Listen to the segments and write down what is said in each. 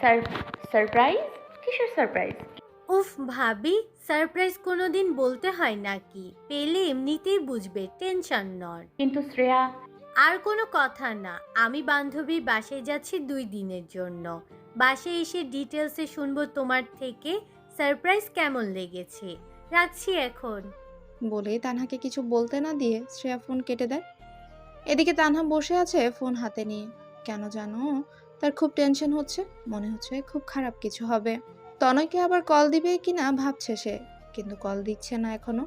সার surprise কিসের surprise উফ ভাবি সারপ্রাইজ কোনো দিন বলতে হয় নাকি? পেলে এমনিতেই বুঝবে টেনশন নন কিন্তু শ্রেয়া? আর কোনো কথা না আমি বান্ধবীর বাসায় যাচ্ছি দুই দিনের জন্য। বাসে এসে ডিটেলসে শুনব তোমার থেকে সারপ্রাইজ কেমন লেগেছে? রাখছি এখন। বলে তানহাকে কিছু বলতে না দিয়ে শ্রেয়া ফোন কেটে দেয়। এদিকে তানহা বসে আছে ফোন হাতে নিয়ে। কেন জানো তার খুব টেনশন হচ্ছে, মনে হচ্ছে খুব খারাপ কিছু হবে। তনয়কে আবার কল দিবে কিনা ভাবছে সে, কিন্তু কল দিচ্ছে না এখনও।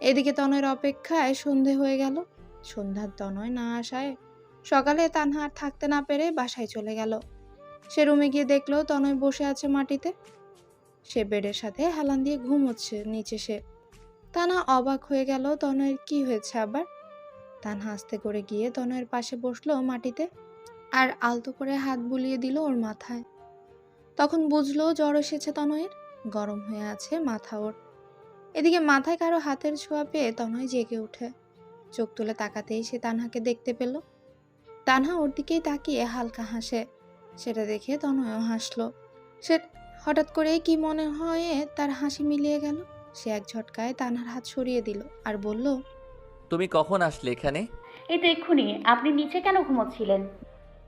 এদিকে তনয়ের অপেক্ষায় সন্ধে হয়ে গেল। সন্ধ্যার তনয় না আসায় সকালে তানহা আর থাকতে না পেরে বাসায় চলে গেল। সে রুমে গিয়ে দেখল তনয় বসে আছে মাটিতে। সে বেডের সাথে হেলান দিয়ে ঘুমোচ্ছে নিচে সে। তানা অবাক হয়ে গেল তনয়ের কি হয়েছে আবার। তান হাসতে করে গিয়ে তনয়ের পাশে বসল মাটিতে। আর আলতো করে হাত বুলিয়ে দিল ওর মাথায়। তখন বুঝলো জ্বর এসেছে তনয়ের গরম হয়ে আছে মাথা ওর। এদিকে মাথায় কারও হাতের ছোঁয়া পেয়ে তনয় জেগে ওঠে। চোখ তুলে তাকাতেই সে তানহাকে দেখতে পেল। তানহা ওর দিকেই তাকিয়ে হালকা হাসে। সেটা দেখে তনয়ও হাসলো। সে হঠাৎ করেই কি মনে হয় তার হাসি মিলিয়ে গেল? সে এক ঝটকায় তানহার হাত সরিয়ে দিল আর বলল তুমি কখন আসলে এখানে? এই তো এক্ষুনি। আপনি নিচে কেন ঘুমোচ্ছিলেন?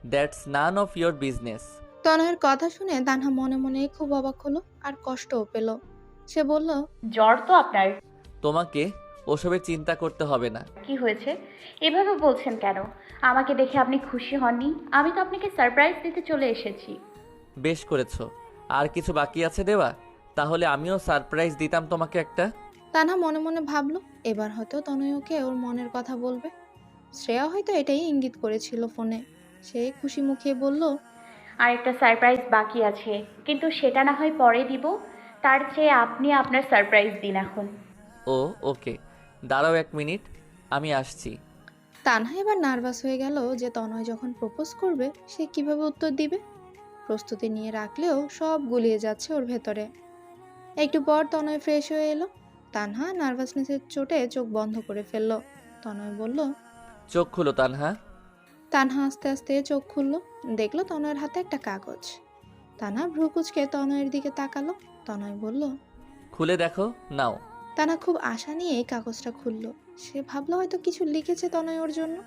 That's none of your business. তনয়ের কথা শুনে তানহা মনে মনে খুব অবাক হলো আর কষ্টও পেল। সে বলল জ্বর তো আপনার। তোমাকে ওসবের চিন্তা করতে হবে না। কি হয়েছে? এভাবে বলছেন কেন? আমাকে দেখে আপনি খুশি হননি। আমি তো আপনাকে সারপ্রাইজ দিতে চলে এসেছি। বেশ করেছ। আর কিছু বাকি আছে দেওয়া? তাহলে আমিও সারপ্রাইজ দিতাম তোমাকে একটা। তানহা মনে মনে ভাবলো এবার হয়তো তনয় ওকে ওর মনের কথা বলবে। শ্রেয়া হয়তো এটাই ইঙ্গিত করেছিল ফোনে। সে খুশি মুখে বলল আর একটা সারপ্রাইজ বাকি আছে কিন্তু সেটা না হয় পরে দিব। তার চেয়ে আপনি আপনার সারপ্রাইজ দিন এখন। ও ওকে। দাঁড়াও এক মিনিট আমি আসছি। তানহা এবার নার্ভাস হয়ে গেল যে তনয় যখন প্রপোজ করবে সে কীভাবে উত্তর দিবে? প্রস্তুতি নিয়ে রাখলেও সব গুলিয়ে যাচ্ছে ওর ভেতরে। একটু পর তনয় ফ্রেশ হয়ে এলো। তানহা নার্ভাসনেসের চোটে চোখ বন্ধ করে ফেলল। তনয় বলল চোখ খুলো তানহা। তানহা আস্তে আস্তে চোখ খুললো দেখল তনয়ের হাতে একটা কাগজ। তানা ভ্রুকুচকে তনয়ের দিকে তাকালো। তনয় বলল খুলে দেখো নাও। তানা খুব আশা নিয়ে এই কাগজটা খুললো। সে ভাবলো হয়তো কিছু লিখেছে তনয় ওর জন্য।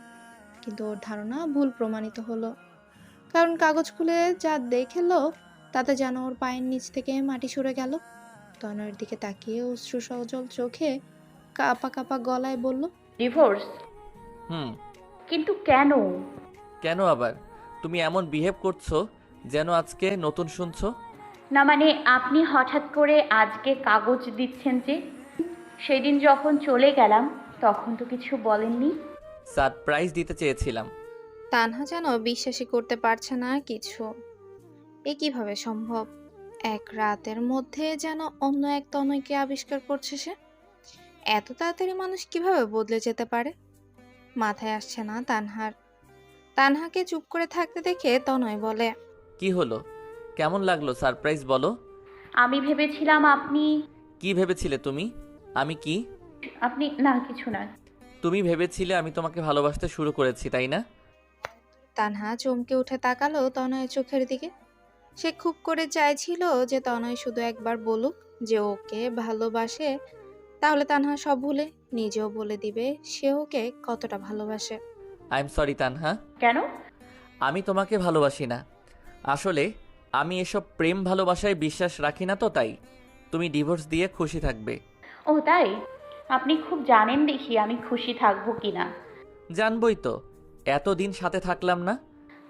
কিন্তু ওর ধারণা ভুল প্রমাণিত হলো। কারণ কাগজ খুলে যা দেখেলো তাতে যেন ওর পায়ের নিচ থেকে মাটি সরে গেল। তনয়ের দিকে তাকিয়ে অশ্রু সজল চোখে কাপা কাপা গলায় বলল ডিভোর্স হুম। কিন্তু কেন? কেন আবার? তুমি এমন বিহেভ করছ যেন আজকে নতুন শুনছো? না মানে আপনি হঠাৎ করে আজকে কাগজ দিচ্ছেন যে সেদিন যখন চলে গেলাম তখন তো কিছু বলেননি? সারপ্রাইজ দিতে চেয়েছিলাম। তানহা যেন বিশ্বাসই করতে পারছে না কিছু। এ কীভাবে সম্ভব? এক রাতের মধ্যে যেন অন্য এক তনয়কে আবিষ্কার করছে সে? এত তাড়াতাড়ি মানুষ কীভাবে বদলে যেতে পারে? মাথায় আসছে না তানহার। তানহাকে চুপ করে থাকতে দেখে তনয় বলে কি হলো? কেমন লাগল? সারপ্রাইজ বলো। আমি ভেবেছিলাম আপনি কি ভেবেছিলে তুমি? আমি কি? আপনি না কিছু না। তুমি ভেবেছিলে আমি তোমাকে ভালোবাসতে শুরু করেছি তাই না? তানহা চমকে উঠে তাকালো তনয়ের চোখের দিকে। সে খুব করে চাইছিল যে তনয় শুধু একবার বলুক যে ওকে ভালোবাসে তাহলে তানহা সব ভুলে নিজেও বলে দিবে সে ওকে কতটা ভালোবাসে। I am sorry Tanha. কেন? আমি তোমাকে ভালোবাসি না। আসলে আমি এসব প্রেম ভালোবাসায় বিশ্বাস রাখি না তো তাই। তুমি ডিভোর্স দিয়ে খুশি থাকবে। ও তাই? আপনি খুব জানেন দেখি আমি খুশি থাকব কি না জানবই তো। এতদিন সাথে থাকলাম না।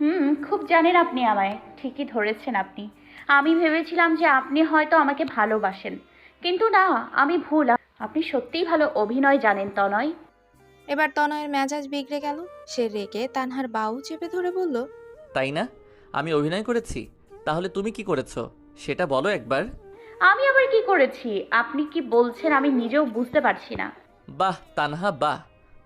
হুম খুব জানেন আপনি আমায়। ঠিকই ধরেছেন আপনি। আমি ভেবেছিলাম যে আপনি হয়তো আমাকে ভালোবাসেন। কিন্তু না আমি ভুল। আপনি সত্যিই ভালো অভিনয় জানেন তনয়। এবার তনয়ের মেজাজ বিগড়ে গেল। সে রেগে তানহার বাহু চেপে ধরে বলল তাই না? আমি অভিনয় করেছি। তাহলে তুমি কি করেছ? সেটা বলো একবার। আমি আবার কি করেছি? আপনি কি বলছেন আমি নিজেও বুঝতে পারছি না। বাহ তানহা বাহ।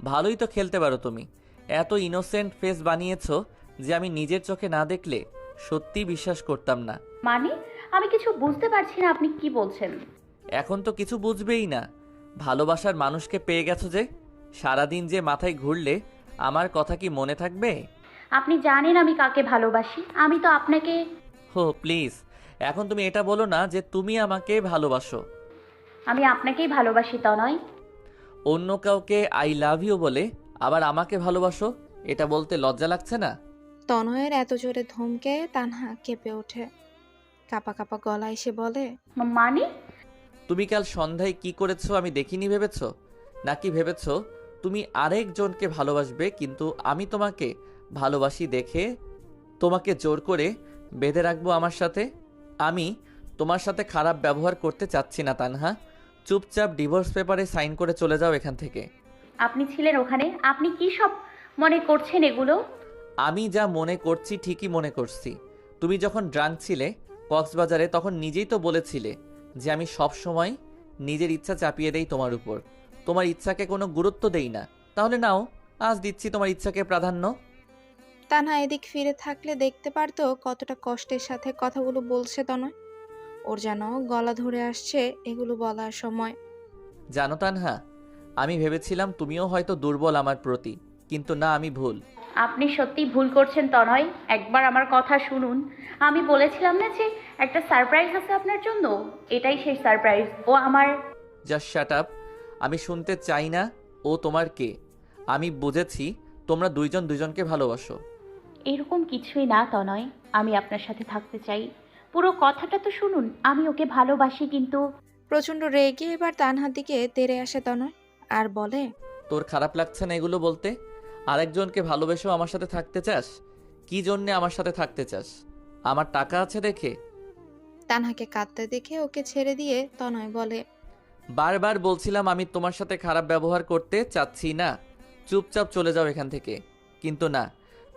ভালোই তো খেলতে পারো তুমি। এত ইনোসেন্ট ফেস বানিয়েছো যে আমি নিজের চোখে না দেখলে সত্যি বিশ্বাস করতাম না। মানে? আমি কিছু বুঝতে পারছি না আপনি কি বলছেন। এখন তো কিছু বুঝবেই না। ভালোবাসার মানুষকে পেয়ে গেছো যে? সারাদিন যে মাথায় ঘুরলে আমার কথা কি মনে থাকবে? আপনি জানেন আমি কাকে ভালোবাসি আমি তো আপনাকে হো প্লিজ। এখন তুমি এটা বলো না যে তুমি আমাকে ভালোবাসো। আমি আপনাকেই ভালোবাসি তনয়। অন্য কাউকে আই লাভ ইউ বলে আবার আমাকে ভালোবাসো এটা বলতে লজ্জা লাগছে না? তনয়ের এত জোরে ধমকে তানহা কেঁপে ওঠে। কাপা কাপা গলায় সে বলে মানে? তুমি কাল সন্ধ্যায় কি করেছ আমি দেখিনি ভেবেছ? নাকি ভেবেছো তুমি আরেকজনকে ভালোবাসবে কিন্তু আমি তোমাকে ভালোবাসি দেখে তোমাকে জোর করে বেঁধে রাখব আমার সাথে? আমি তোমার সাথে খারাপ ব্যবহার করতে চাচ্ছি না তানহা। চুপচাপ ডিভোর্স পেপারে সাইন করে চলে যাও এখান থেকে। আপনি ছিলেন ওখানে? আপনি কি সব মনে করছেন এগুলো? আমি যা মনে করছি ঠিকই মনে করছি। তুমি যখন ড্রাঙ্ক ছিলে কক্সবাজারে তখন নিজেই তো বলেছিলে যে আমি সব সময় নিজের ইচ্ছা চাপিয়ে দেই তোমার উপর। তোমার ইচ্ছাকে কোনো গুরুত্ব দেই না। তাহলে নাও আজ দিচ্ছি তোমার ইচ্ছাকে প্রাধান্য। তানহা এদিক ফিরে থাকলে দেখতে পারতো কতটা কষ্টের সাথে কথাগুলো বলছে তনয় ওর যেন গলা ধরে আসছে এগুলো বলার সময়। জানো তানহা আমি ভেবেছিলাম তুমিও হয়তো দুর্বল আমার প্রতি কিন্তু না আমি ভুল। আপনি সত্যি ভুল করছেন তনয়। একবার আমার কথা শুনুন। আমি বলেছিলাম না যে একটা সারপ্রাইজ আছে আপনার জন্য? এটাই সেই সারপ্রাইজ ও আমার জাস্ট শাট আপ আমি শুনতে চাই না ও তোমার কে। আমি বুঝেছি তোমরা দুইজন দুইজনকে ভালোবাসো। এরকম কিছুই না তনয়। আমি আপনার সাথে থাকতে চাই। পুরো কথাটা তো শুনুন। আমি ওকে ভালোবাসি কিন্তু। প্রচণ্ড রেগে এবার তানহার দিকে তেড়ে আসে তনয়। আর বলে তোর খারাপ লাগছে না এগুলো বলতে? আরেকজনকে ভালোবেসেও আমার সাথে থাকতে চাস? কি জন্যে আমার সাথে থাকতে চাস? আমার টাকা আছে দেখে? তানহাকে কাঁদতে দেখে ওকে ছেড়ে দিয়ে তনয় বলে বারবার বলছিলাম আমি তোমার সাথে খারাপ ব্যবহার করতে চাচ্ছি না। চুপচাপ চলে যাও এখান থেকে। কিন্তু না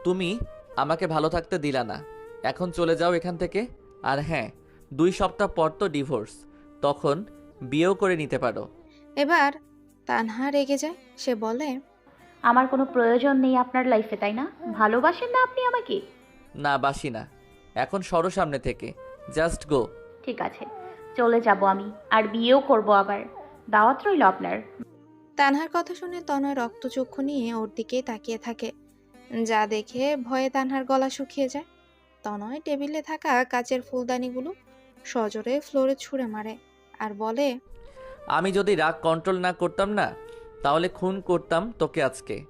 তুমি আমাকে ভালো থাকতে দিলা না। এখন চলে যাও এখান থেকে। আর হ্যাঁ দুই সপ্তাহ পর তো ডিভোর্স। তখন বিয়েও করে নিতে পারো। এবার তানহা রেগে যায়। সে বলে আমার কোনো প্রয়োজন নেই আপনার লাইফে তাই না? ভালোবাসেন না আপনি আমাকে? না বাসি না। এখন সরো সামনে থেকে। জাস্ট গো ঠিক আছে। চলে যাব আমি আর বিয়েও করব আবার। দাওয়াত রইল আপনার। তানহার কথা শুনে তনয় রক্তচক্ষু নিয়ে ওর দিকেই তাকিয়ে থাকে। যা দেখে ভয়ে তানহার গলা শুকিয়ে যায়। তনয় টেবিলে থাকা কাচের ফুলদানিগুলো সজোরে ফ্লোরে ছুঁড়ে মারে আর বলে আমি যদি রাগ কন্ট্রোল না করতাম না তাহলে খুন করতাম তোকে আজকে।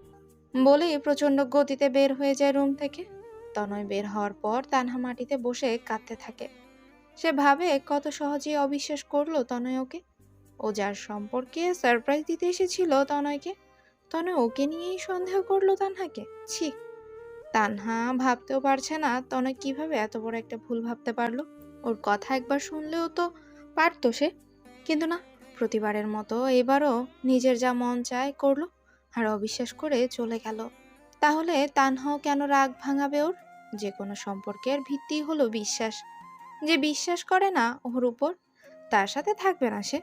বলে প্রচণ্ড গতিতে বের হয়ে যায় রুম থেকে। তনয় বের হওয়ার পর তানহা মাটিতে বসে কাঁদতে থাকে। সে ভাবে কত সহজেই অবিশ্বাস করল তনয় ওকে। ও যার সম্পর্কে সারপ্রাইজ দিতে এসেছিল তনয়কে। তনয় ওকে নিয়েই সন্দেহ করল তানহাকে। ছি, তানহা ভাবতেও পারছে না তনয় কীভাবে এত বড় একটা ভুল ভাবতে পারল। ওর কথা একবার শুনলেও তো পারতো সে। কিন্তু না প্রতিবারের মতো এবারও নিজের যা মন চায় করল আর অবিশ্বাস করে চলে গেল। তাহলে তানহাও কেন রাগ ভাঙাবে ওর? যে কোনো সম্পর্কের ভিত্তি হলো বিশ্বাস। যে বিশ্বাস করে না ওর উপর, তার সাথে থাকবে না সে।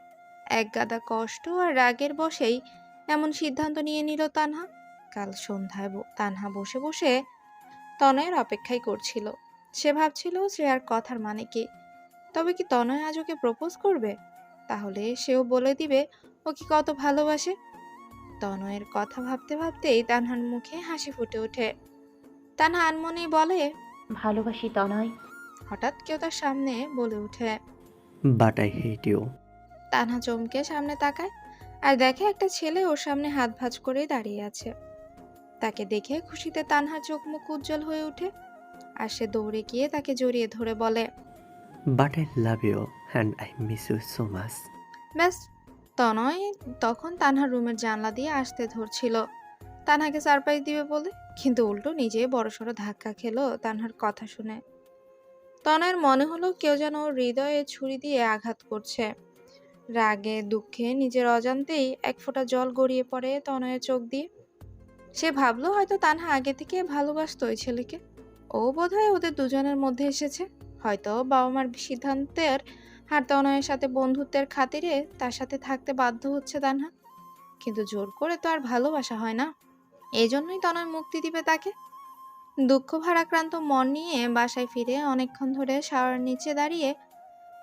এক গাদা কষ্ট আর রাগের বসেই এমন সিদ্ধান্ত নিয়ে নিল তানহা। কাল সন্ধ্যায় তানহা বসে বসে তনয়ের অপেক্ষাই করছিল। সে ভাবছিল শ্রেয়ার কথার মানে কি। তবে কি তনয় আজ ওকে প্রপোজ করবে? তাহলে সেও বলে দিবে ও কি কত ভালোবাসে? তনয়ের কথা ভাবতে ভাবতেই তানহার মুখে হাসি ফুটে ওঠে। তানহা আনমনেই বলে ভালোবাসি তনয়। হঠাৎ কেউ তার সামনে বলে ওঠে। But I hate you Tanha চমকে সামনে তাকায় আর দেখে একটা ছেলে ওর সামনে হাত ভাঁজ করে দাঁড়িয়ে আছে। তাকে দেখে খুশিতে তানহার চোখ মুখ উজ্জ্বল হয়ে ওঠে আর সে দৌড়ে গিয়ে তাকে জড়িয়ে ধরে বলে but I love you and I miss you so much ব্যাস, তনয় তখন তানহার রুমের জানলা দিয়ে আসতে ধরছিল। তানহাকে সারপ্রাইজ দিবে বলে, কিন্তু উল্টো নিজে বড়সড় ধাক্কা খেলো তানহার কথা শুনে। তনয়ের মনে হলো কেউ যেন ওর হৃদয়ে ছুরি দিয়ে আঘাত করছে। রাগে, দুঃখে, নিজের অজান্তেই এক ফোঁটা জল গড়িয়ে পড়ে তনয়ের চোখ দিয়ে। সে ভাবলো হয়তো তানহা আগে থেকে ভালোবাসতো ওই ছেলেকে। ও বোধহয় ওদের দুজনের মধ্যে এসেছে। হয়তো বাবা মার সিদ্ধান্তের আর তনয়ের সাথে বন্ধুত্বের খাতিরে তার সাথে থাকতে বাধ্য হচ্ছে তানহা। কিন্তু জোর করে তো আর ভালোবাসা হয় না। এই জন্যই তনয় মুক্তি দিবে তাকে। দুঃখ ভারাক্রান্ত মন নিয়ে বাসায় ফিরে অনেকক্ষণ ধরে শাওয়ার নিচে দাঁড়িয়ে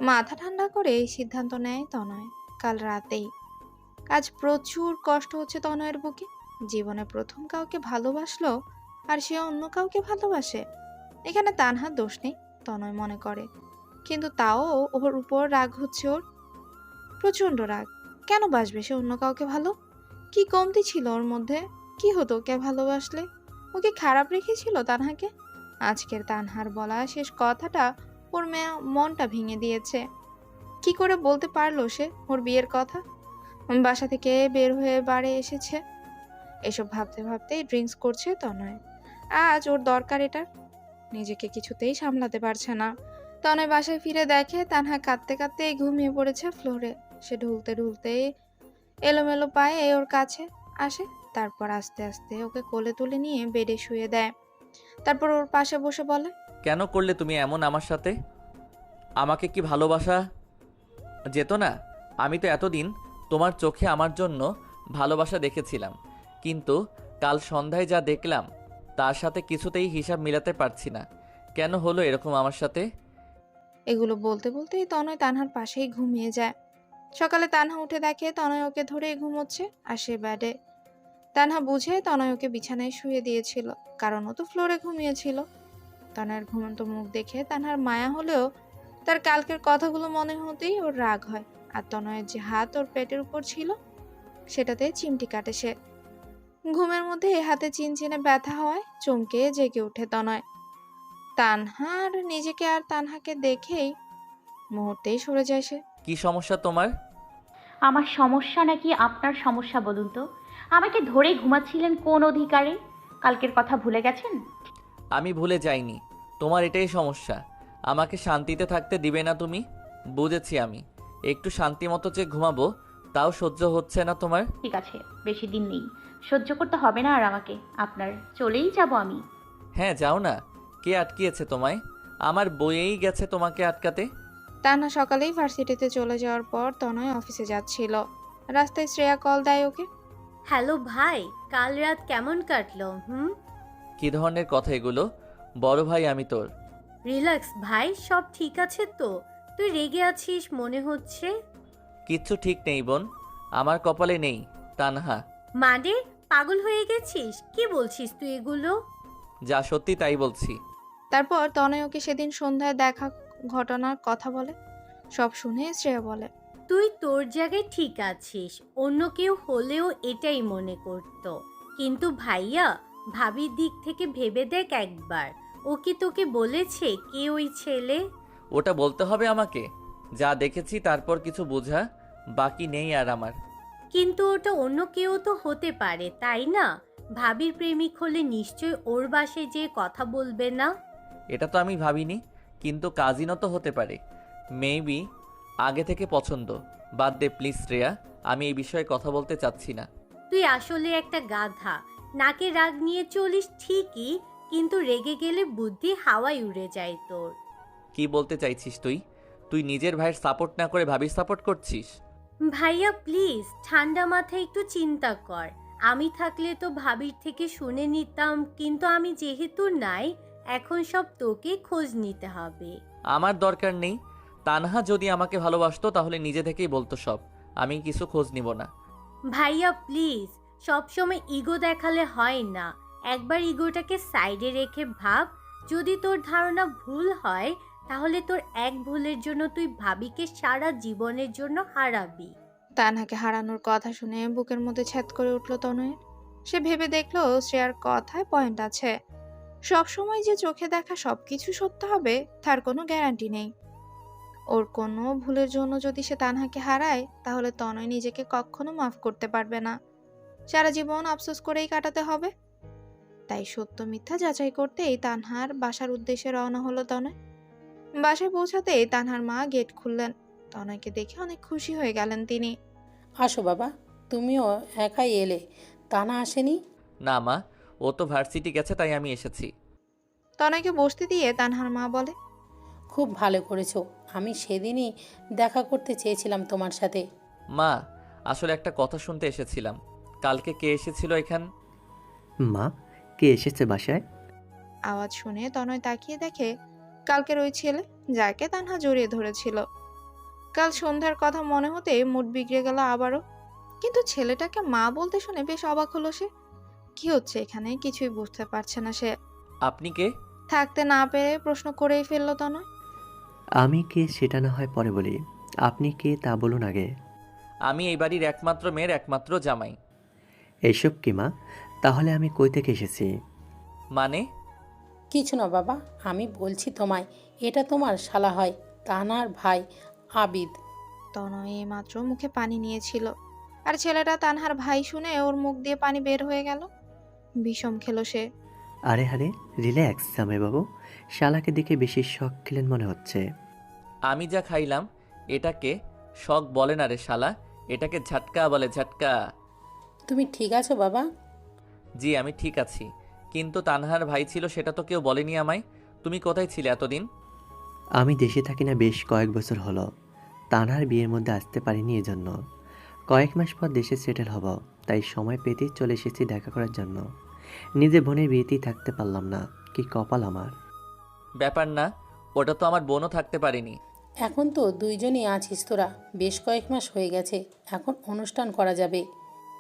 মাথা ঠান্ডা করে এই সিদ্ধান্ত নেয় তনয়। কাল রাতেই। আজ প্রচুর কষ্ট হচ্ছে তনয়ের বুকে। জীবনে প্রথম কাউকে ভালোবাসলো আর সে অন্য কাউকে ভালোবাসে। এখানে তানহার দোষ নেই, তনয় মনে করে। কিন্তু তাও ওর উপর রাগ হচ্ছে ওর। প্রচণ্ড রাগ। কেন বাসবে সে অন্য কাউকে ভালো? কি কমতি ছিল ওর মধ্যে? কি হতো ওকে ভালোবাসলে? ওকে খারাপ রেখেছিল তানহাকে? আজকের তানহার বলা শেষ কথাটা ওর মেয়ে মনটা ভেঙে দিয়েছে। কি করে বলতে পারল সে ওর বিয়ের কথা? বাসা থেকে বের হয়ে বাড়ি এসেছে। এসব ভাবতে ভাবতেই ড্রিঙ্কস করছে তনয়। আজ ওর দরকার এটার। নিজেকে কিছুতেই সামলাতে পারছে না। তনয় বাসায় ফিরে দেখে তানহা কাঁদতে কাঁদতে ঘুমিয়ে পড়েছে ফ্লোরে। সে ঢুলতে ঢুলতে এলোমেলো পায়ে ওর কাছে আসে, তারপর আস্তে আস্তে ওকে কোলে তুলে নিয়ে বেডে শুয়ে দেয়। তারপর ওর পাশে বসে বলে, কেন করলে তুমি এমন আমার সাথে? আমাকে কি ভালোবাসা যেত না? আমি তো এতদিন তোমার চোখে আমার জন্য ভালোবাসা দেখেছিলাম। কিন্তু কাল সন্ধ্যায় যা দেখলাম, তার সাথে কিছুতেই হিসাব মিলাতে পারছি না। কেন হলো এরকম আমার সাথে? এগুলো বলতে বলতেই তনয় তানহার পাশেই ঘুমিয়ে যায়। সকালে তানহা উঠে দেখে তনয় ওকে ধরে ঘুমোচ্ছে আর সে ব্যাডে তানহা বুঝে তনয় ওকে বিছানায় শুয়ে দিয়েছিল, কারণ ও তো ফ্লোরে ঘুমিয়েছিল। তনয়ের ঘুমন্ত মুখ দেখে তানহার মায়া হলেও তার কালকের কথাগুলো মনে হতেই ওর রাগ হয় আর তনয়ের যে হাত ওর পেটের উপর ছিল, সেটাতে চিমটি কাটে সে। ঘুমের মধ্যে এ হাতে চিনচিনে ব্যথা হয় চমকে জেগে ওঠে তনয়। তানহার নিজেকে আর তানহাকে দেখেই মুহূর্তেই সরে যায় সে। কি সমস্যা তোমার? আমার সমস্যা নাকি আপনার সমস্যা বলুন তো? আমাকে ধরে ঘুমাচ্ছিলেন কোন অধিকারে? কালকের কথা ভুলে গেছেন? আমি ভুলে যাইনি। তোমার এটাই সমস্যা। আমাকে শান্তিতে থাকতে দিবে না তুমি? বুঝেছি আমি। একটু শান্তি মতো যে ঘুমাবো তাও সহ্য হচ্ছে না তোমার? ঠিক আছে বেশি দিন নেই। সহ্য করতে হবে না আর আমাকে। আপনার চলেই যাব আমি। হ্যাঁ যাও না। কে আটকিয়েছে তোমায়? আমার বইয়েই গেছে তোমাকে আটকাতে। তানহা সকালেই ভার্সিটিতে চলে যাওয়ার পর তনয় অফিসে যাচ্ছিল। রাস্তায় শ্রেয়া কল দেয় ওকে। হ্যালো ভাই কাল রাত কেমন কাটলো হুম? কি ধরনের কথা এগুলো? বড় ভাই আমি তোর। রিল্যাক্স ভাই সব ঠিক আছে তো? তুই রেগে আছিস মনে হচ্ছে? কিচ্ছু ঠিক নেই বোন আমার কপালে নেই তানহা। মানে পাগল হয়ে গেছিস? কি বলছিস তুই এগুলো? যা সত্যি তাই বলছি। তারপর তনয় ওকে সেদিন সন্ধ্যায় দেখা ঘটনার কথা বলে সব শুনে শ্রেয়া বলে তুই তোর জায়গায় ঠিক আছিস অন্য কেউ হলেও এটাই মনে করত। কিন্তু ভাইয়া ভাবির দিক থেকে ভেবে দেখ একবার ও কি তোকে বলেছে কে ওই ছেলে? ওটা বলতে হবে আমাকে। যা দেখেছি তারপর কিছু বোঝা বাকি নেই আর আমার। কিন্তু ওটা অন্য কেউ তো হতে পারে তাই না? ভাবির প্রেমিক হলে নিশ্চয় ওর বাসে যে কথা বলবে না? এটা তো আমি ভাবিনি কিন্তু কাজিনও তো হতে পারে। মেবি আগে থেকে পছন্দ। বাদ দে প্লিজ শ্রেয়া আমি এই বিষয়ে কথা বলতে চাচ্ছি না। তুই আসলে একটা গাধা। নাকে রাগ নিয়ে চলিস ঠিকই কিন্তু রেগে গেলে বুদ্ধি হাওয়ায় উড়ে যায় তোর। কি বলতে চাইছিস তুই? তুই নিজের ভাইয়ের সাপোর্ট না করে ভাবির সাপোর্ট করছিস? ভাইয়া প্লিজ ঠান্ডা মাথায় একটু চিন্তা কর। আমি থাকলে তো ভাবির থেকে শুনে নিতাম কিন্তু আমি যেহেতু নাই এখন সব তোকে খোঁজ নিতে হবে। আমার দরকার নেই। তানহা যদি আমাকে ভালোবাসতো তাহলে নিজে থেকেই বলতো সব। আমি কিছু খোঁজ নিব না। ভাইয়া প্লিজ সবসময় ইগো দেখালে হয় না। একবার ইগোটাকে সাইডে রেখে ভাব যদি তোর ধারণা ভুল হয় তাহলে তোর এক ভুলের জন্য তুই ভাবিকে সারা জীবনের জন্য হারাবি। তানহাকে হারানোর কথা শুনে বুকের মধ্যে ছ্যাদ করে উঠল তনয়ের। সে ভেবে দেখল শ্রেয়ার কথায় পয়েন্ট আছে। সব সময় যে চোখে দেখা সবকিছু সত্য হবে তার কোনো গ্যারান্টি নেই। ওর কোনো ভুলের জন্য যদি সে তানহাকে হারায় তাহলে তনয় নিজেকে কখনো মাফ করতে পারবে না। সারা জীবন আফসোস করেই কাটাতে হবে। তাই সত্য মিথ্যা যাচাই করতেই তানহার বাসার উদ্দেশ্যে রওনা হলো তনয়। বাসায় পৌঁছাতেই তানহার মা গেট খুললেন। তনয়কে দেখে অনেক খুশি হয়ে গেলেন তিনি। আসো বাবা তুমিও একাই এলে। তানা আসেনি? না মা ও তো ভার্সিটি গেছে তাই আমি এসেছি। তনয়কে বসতে দিয়ে তানহার মা বলে খুব ভালো করেছ। আমি সেদিনই দেখা করতে চেয়েছিলাম তোমার সাথে। মা আসলে একটা কথা শুনতে এসেছিলাম। কালকে কে এসেছিল এখান? মা কে এসেছে বাসায়? আওয়াজ শুনে তনয় তাকিয়ে দেখে কালকের ওই ছেলে যাকে তানহা জড়িয়ে ধরেছিল। কাল সন্ধ্যার কথা মনে হতে মুড বিগড়ে গেল আবারও। কিন্তু ছেলেটাকে মা বলতে শুনে বেশ অবাক হলো সে। কি হচ্ছে এখানে? কিছুই বুঝতে পারছে না সে। আপনি কে? থাকতে না পেরে প্রশ্ন করেই ফেলল তনয়। আমি কে সেটা না হয় পরে বলি। আপনি কে তা বলুন আগে। আমি এই বাড়ির একমাত্র মেয়ের একমাত্র জামাই। এইসব কি মা? তাহলে আমি কই থেকে এসেছি? মানে? কিছু না বাবা আমি বলছি তোমায় এটা তোমার শালা হয় তানার ভাই আবিদ। তনয় মাত্র মুখে পানি নিয়েছিল। আর ছেলেটা তানহার ভাই শুনে ওর মুখ দিয়ে পানি বের হয়ে গেল। বিষম খেলো সে। আরে আরে রিল্যাক্স জামাইবাবু। শালাকে দেখে বেশি শখ খেলেন মনে হচ্ছে। আমি যা খাইলাম এটাকে শখ বলে না রে শালা এটাকে ঝাটকা বলে ঝাটকা। তুমি ঠিক আছো বাবা? জি আমি ঠিক আছি। কিন্তু তানহার ভাই ছিল সেটা তো কেউ বলেনি আমায়। তুমি কোথায় ছিলে এতদিন? আমি দেশে থাকি না বেশ কয়েক বছর হলো। তানহার বিয়ের মধ্যে আসতে পারিনি এজন্য। কয়েক মাস পর দেশে সেটেল হব। তাই সময় পেতেই চলে এসেছি দেখা করার জন্য। নিজের বোনের বিয়েতেই থাকতে পারলাম না। কি কপাল আমার। ব্যাপার না ওটা তো আমার বোনও থাকতে পারিনি। এখন তো দুইজনই আছিস তোরা। বেশ কয়েক মাস হয়ে গেছে। এখন অনুষ্ঠান করা যাবে।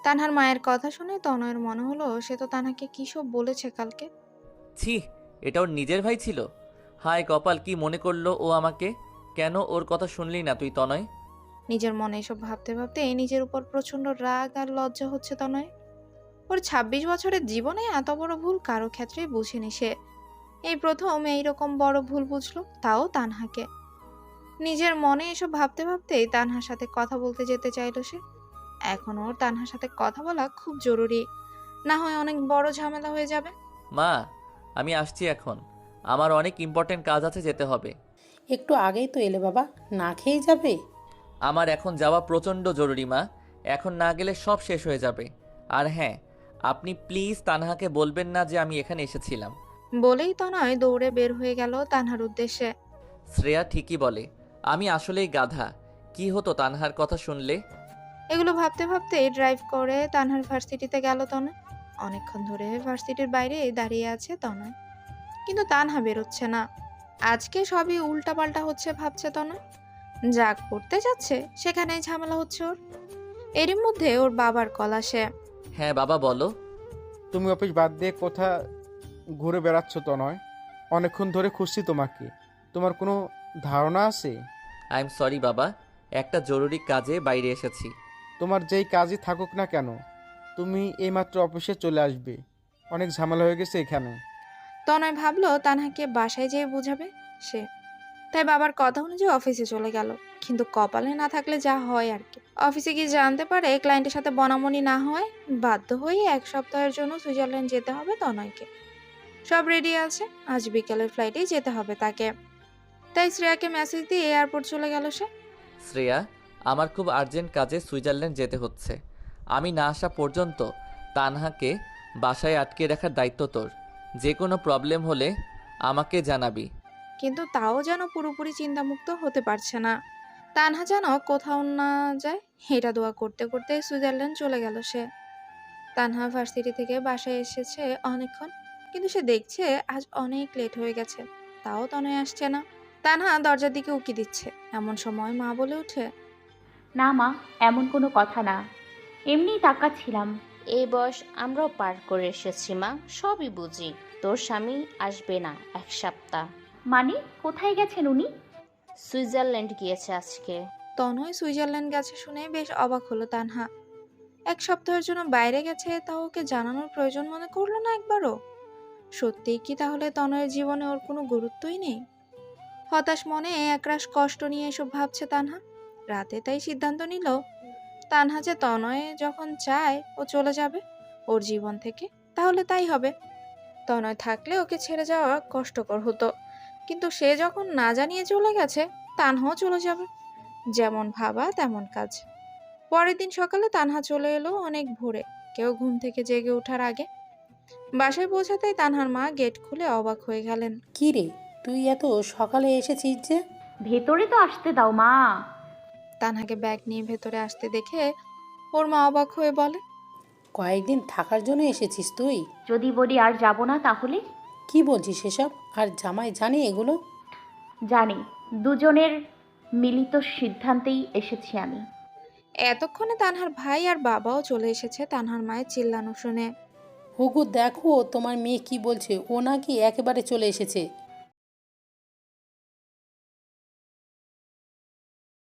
তানহার মায়ের কথা শুনে তনয়ের মনে হলো সে তো তানহাকে কী সব বলেছে কালকে? ছি এটা ওর নিজের ভাই ছিল। হায় কপাল কি মনে করল ও আমাকে? কেন ওর কথা শুনলি না তুই তনয়? নিজের মনে এসব ভাবতে ভাবতে নিজের উপর প্রচণ্ড রাগ আর লজ্জা হচ্ছে তনয়। ওর ২৬ বছরের জীবনে এত বড় ভুল কারও ক্ষেত্রেই বুঝেনি সে। এই প্রথম এইরকম বড় ভুল বুঝলো তাও তানহাকে। নিজের মনে এসব ভাবতে ভাবতেই তানহার সাথে কথা বলতে যেতে চাইলো সে। এখন ওর তানহার সাথে কথা বলা খুব জরুরি। না হয় অনেক বড় ঝামেলা হয়ে যাবে। মা আমি আসছি এখন। আমার অনেক ইম্পর্টেন্ট কাজ আছে যেতে হবে। একটু আগেই তো এলে বাবা। না খেয়ে যাবে? আমার এখন যাওয়া প্রচণ্ড জরুরি মা। এখন না গেলে সব শেষ হয়ে যাবে। আর হ্যাঁ আপনি প্লিজ তানহাকে বলবেন না যে আমি এখানে এসেছিলাম। বলেই তনয় দৌড়ে বের হয়ে গেল তানহার উদ্দেশ্যে। শ্রেয়া ঠিকই বলে আমি আসলেই গাধা। কি হতো তানহার কথা শুনলে? এগুলো ভাবতে ভাবতে ড্রাইভ করে তানহার ভার্সিটিতে গেল তনয়। অনেকক্ষণ ধরে ভার্সিটির বাইরে দাঁড়িয়ে আছে তনয়। কিন্তু তানহা বেরোচ্ছে না। আজকে সবই উল্টাপাল্টা হচ্ছে ভাবছে তনয়। যা করতে যাচ্ছে সেখানেই ঝামেলা হচ্ছে ওর। এরই মধ্যে ওর বাবার কল আসে। হ্যাঁ বাবা বলো। তুমি অফিস বাদ দিয়ে কোথা ঘুরে বেড়াচ্ছ তো নয়? অনেকক্ষণ ধরে খুঁজছি তোমাকে। তোমার কোনো ধারণা আছে? আই এম সরি বাবা। একটা জরুরি কাজে বাইরে এসেছি। তোমার যেই কাজই থাকুক না কেন তুমি এইমাত্র অফিসে চলে আসবে। অনেক ঝামেলা হয়ে গেছে এখানে। তনয় ভাবলো তানহাকে বাসায় যেয়ে বোঝাবে। সে তাই বাবার কথা অনুযায়ী অফিসে চলে গেল। কিন্তু কপালে না থাকলে যা হয় আর কি। অফিসে গিয়ে জানতে পারে ক্লায়েন্টের সাথে বনামনি না হয়, বাধ্য হয়ে এক সপ্তাহের জন্য সুইজারল্যান্ড যেতে হবে তনয়কে। সব রেডি আছে, আজ বিকেলের ফ্লাইটেই যেতে হবে তাকে। তাই শ্রেয়াকে মেসেজ দিয়ে এয়ারপোর্ট চলে গেল সে। শ্রেয়া, আমার খুব আর্জেন্ট কাজে সুইজারল্যান্ড যেতে হচ্ছে। আমি না আসা পর্যন্ত তানহাকে বাসায় আটকে রাখার দায়িত্ব তোর। যে কোনো প্রবলেম হলে আমাকে জানাবি। কিন্তু তাও যেন পুরোপুরি চিন্তামুক্ত হতে পারছে না। তানহা যেন কোথাও না যায় এটা দোয়া করতে করতে সুইজারল্যান্ড চলে গেল সে। তানহা ভার্সিটি থেকে বাসায় এসেছে অনেকক্ষণ কিন্তু সে দেখছে আজ অনেক লেট হয়ে গেছে তাও তনয় আসছে না। তানহা দরজার দিকে উকি দিচ্ছে এমন সময় মা বলে ওঠে না মা এমন কোনো কথা না। এমনিই তাকাচ্ছিলাম। এই বয়স আমরাও পার করে এসেছি মা সবই বুঝি। তোর স্বামী আসবে না এক সপ্তাহ। মানে কোথায় গেছেন উনি? সুইজারল্যান্ড গিয়েছে আজকে। তনয় সুইজারল্যান্ড গেছে শুনে বেশ অবাক হলো তানহা। এক সপ্তাহের জন্য বাইরে গেছে তাও ওকে জানানোর প্রয়োজন মনে করল না একবারও? সত্যিই কি তাহলে তনয়ের জীবনে ওর কোনো গুরুত্বই নেই? হতাশ মনে একরাশ কষ্ট নিয়ে এসব ভাবছে তানহা। রাতে তাই সিদ্ধান্ত নিল তানহা যে তনয়ে যখন চায় ও চলে যাবে ওর জীবন থেকে তাহলে তাই হবে। তনয় থাকলে ওকে ছেড়ে যাওয়া কষ্টকর হতো। কিন্তু সে যখন না জানিয়ে চলে গেছে তানহাও চলে যাবে। যেমন ভাবা তেমন কাজ। পরের দিন সকালে তানহা চলে এলো অনেক ভোরে কেউ ঘুম থেকে জেগে ওঠার আগে। বাসায় পৌঁছাতেই তানহার মা গেট খুলে অবাক হয়ে গেলেন। কি রে তুই এত সকালে এসেছিস যে? ভেতরে তো আসতে দাও মা। তানহাকে ব্যাগ নিয়ে ভেতরে আসতে দেখে ওর মা অবাক হয়ে বলে কয়েকদিন থাকার জন্য এসেছিস তুই? যদি বলি আর যাব না তাহলে? কি বলছিস এসব আর জামাই জানে এগুলো? জানি। দুজনের মিলিত সিদ্ধান্তেই এসেছি আমি। এতক্ষণে তানহার ভাই আর বাবাও চলে এসেছে তানহার মায়ের চিল্লানো শুনে। হুগু দেখো তোমার মেয়ে কি বলছে? ও নাকি একেবারে চলে এসেছে।